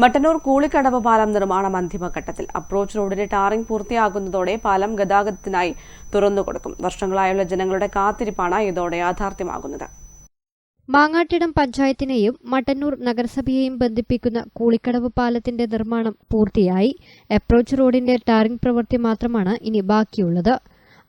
മട്ടന്നൂർ കൂളിക്കടവ് പാലം നിർമ്മാണം അന്തിമഘട്ടത്തിൽ അപ്രോച്ച് റോഡിന്റെ ടാറിംഗ് പൂർത്തിയാകുന്നതോടെ പാലം ഗതാഗതത്തിനായി തുറന്നുകൊടുക്കും. വർഷങ്ങളായുള്ള ജനങ്ങളുടെ കാത്തിരിപ്പാണ് ഇതോടെ യാഥാർത്ഥ്യമാകുന്നത്. മാങ്ങാട്ടിടം പഞ്ചായത്തിനെയും മട്ടന്നൂർ നഗരസഭയെയും ബന്ധിപ്പിക്കുന്ന കൂളിക്കടവ് പാലത്തിന്റെ നിർമ്മാണം പൂർത്തിയായി. അപ്രോച്ച് റോഡിന്റെ ടാറിംഗ് പ്രവൃത്തി മാത്രമാണ് ഇനി ബാക്കിയുള്ളത്.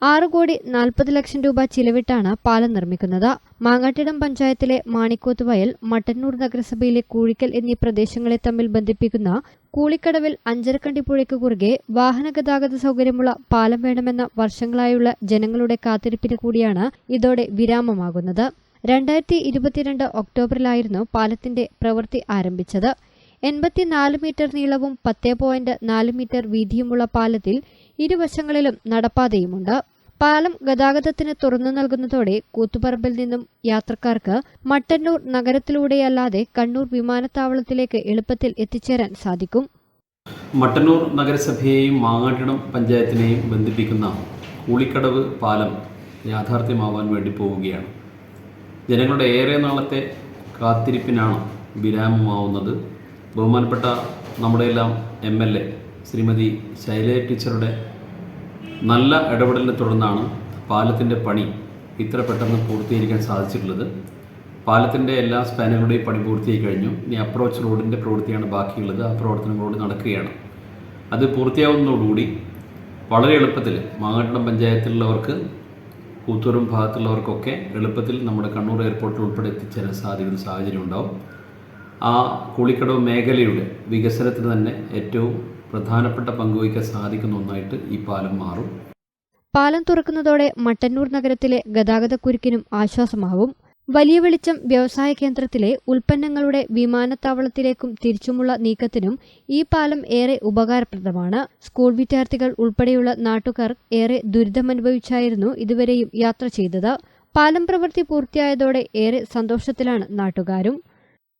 ആറ് കോടി നാൽപ്പത് ലക്ഷം രൂപ ചിലവിട്ടാണ് പാലം നിർമ്മിക്കുന്നത്. മാങ്ങാട്ടിടം പഞ്ചായത്തിലെ മാണിക്കോത്ത് വയൽ മട്ടന്നൂർ നഗരസഭയിലെ കൂഴിക്കൽ എന്നീ പ്രദേശങ്ങളെ തമ്മിൽ ബന്ധിപ്പിക്കുന്ന കൂളിക്കടവിൽ അഞ്ചരക്കണ്ടി പുഴയ്ക്ക് കുറുകെ വാഹന ഗതാഗത സൗകര്യമുള്ള പാലം വേണമെന്ന വർഷങ്ങളായുള്ള ജനങ്ങളുടെ കാത്തിരിപ്പിന് കൂടിയാണ് ഇതോടെ വിരാമമാകുന്നത്. രണ്ടായിരത്തി ഇരുപത്തിരണ്ട് ഒക്ടോബറിലായിരുന്നു പാലത്തിന്റെ പ്രവൃത്തി ആരംഭിച്ചത്. എൺപത്തിനാല് മീറ്റർ നീളവും പത്ത് പോയിന്റ് നാല് മീറ്റർ വീതിയുമുള്ള പാലത്തിൽ ഇരുവശങ്ങളിലും നടപ്പാതയുമുണ്ട്. പാലം ഗതാഗതത്തിന് തുറന്നു നൽകുന്നതോടെ കൂത്തുപറമ്പിൽ നിന്നും യാത്രക്കാർക്ക് മട്ടന്നൂർ നഗരത്തിലൂടെയല്ലാതെ കണ്ണൂർ വിമാനത്താവളത്തിലേക്ക് എളുപ്പത്തിൽ എത്തിച്ചേരാൻ സാധിക്കും. മട്ടന്നൂർ നഗരസഭയെയും മാങ്ങാട്ടിടം പഞ്ചായത്തിനെയും ബന്ധിപ്പിക്കുന്ന കൂളിക്കടവ് പാലം യാഥാർത്ഥ്യമാവാൻ വേണ്ടി പോവുകയാണ്. ജനങ്ങളുടെ ഏറെ നാളത്തെ കാത്തിരിപ്പിനാണ് വിരാമമാവുന്നത്. ബഹുമാനപ്പെട്ട നമ്മുടെയെല്ലാം M L A Shrimati Shailaja ടീച്ചറുടെ നല്ല ഇടപെടലിനെ തുടർന്നാണ് പാലത്തിന്റെ പണി ഇത്ര പെട്ടെന്ന് പൂർത്തീകരിക്കാൻ സാധിച്ചിട്ടുള്ളത്. പാലത്തിന്റെ എല്ലാ സ്പാനുകളുടെയും പണി പൂർത്തിയായി കഴിഞ്ഞു. ഇനി അപ്രോച്ച് റോഡിന്റെ പ്രവൃത്തിയാണ് ബാക്കിയുള്ളത്. ആ പ്രവർത്തനങ്ങളോട് നടക്കുകയാണ്. അത് പൂർത്തിയാവുന്നതോടുകൂടി വളരെ എളുപ്പത്തിൽ മാങ്ങാട്ടണം പഞ്ചായത്തിലുള്ളവർക്ക് കൂത്തൂരും ഭാഗത്തുള്ളവർക്കൊക്കെ എളുപ്പത്തിൽ നമ്മുടെ കണ്ണൂർ എയർപോർട്ടിൽ ഉൾപ്പെടെ എത്തിച്ചേരാൻ സാധിക്കുന്ന സാഹചര്യം ഉണ്ടാവും. ആ കുളിക്കടവ് മേഖലയുടെ വികസനത്തിന് തന്നെ ഏറ്റവും പ്രധാനപ്പെട്ട പങ്കുവഹിക്കാൻ സാധിക്കുന്ന ഒന്നായിട്ട് ഈ പാലം മാറും. പാലം തുറക്കുന്നതോടെ മട്ടന്നൂർ നഗരത്തിലെ ഗതാഗതക്കുരുക്കിനും ആശ്വാസമാവും. വലിയ വെളിച്ചം വ്യവസായ കേന്ദ്രത്തിലെ ഉൽപ്പന്നങ്ങളുടെ വിമാനത്താവളത്തിലേക്കും തിരിച്ചുമുള്ള നീക്കത്തിനും ഈ പാലം ഏറെ ഉപകാരപ്രദമാണ്. സ്കൂൾ വിദ്യാർത്ഥികൾ ഉൾപ്പെടെയുള്ള നാട്ടുകാർ ഏറെ ദുരിതമനുഭവിച്ചായിരുന്നു ഇതുവരെയും യാത്ര ചെയ്തത്. പാലം പ്രവൃത്തി പൂർത്തിയായതോടെ ഏറെ സന്തോഷത്തിലാണ് നാട്ടുകാരും.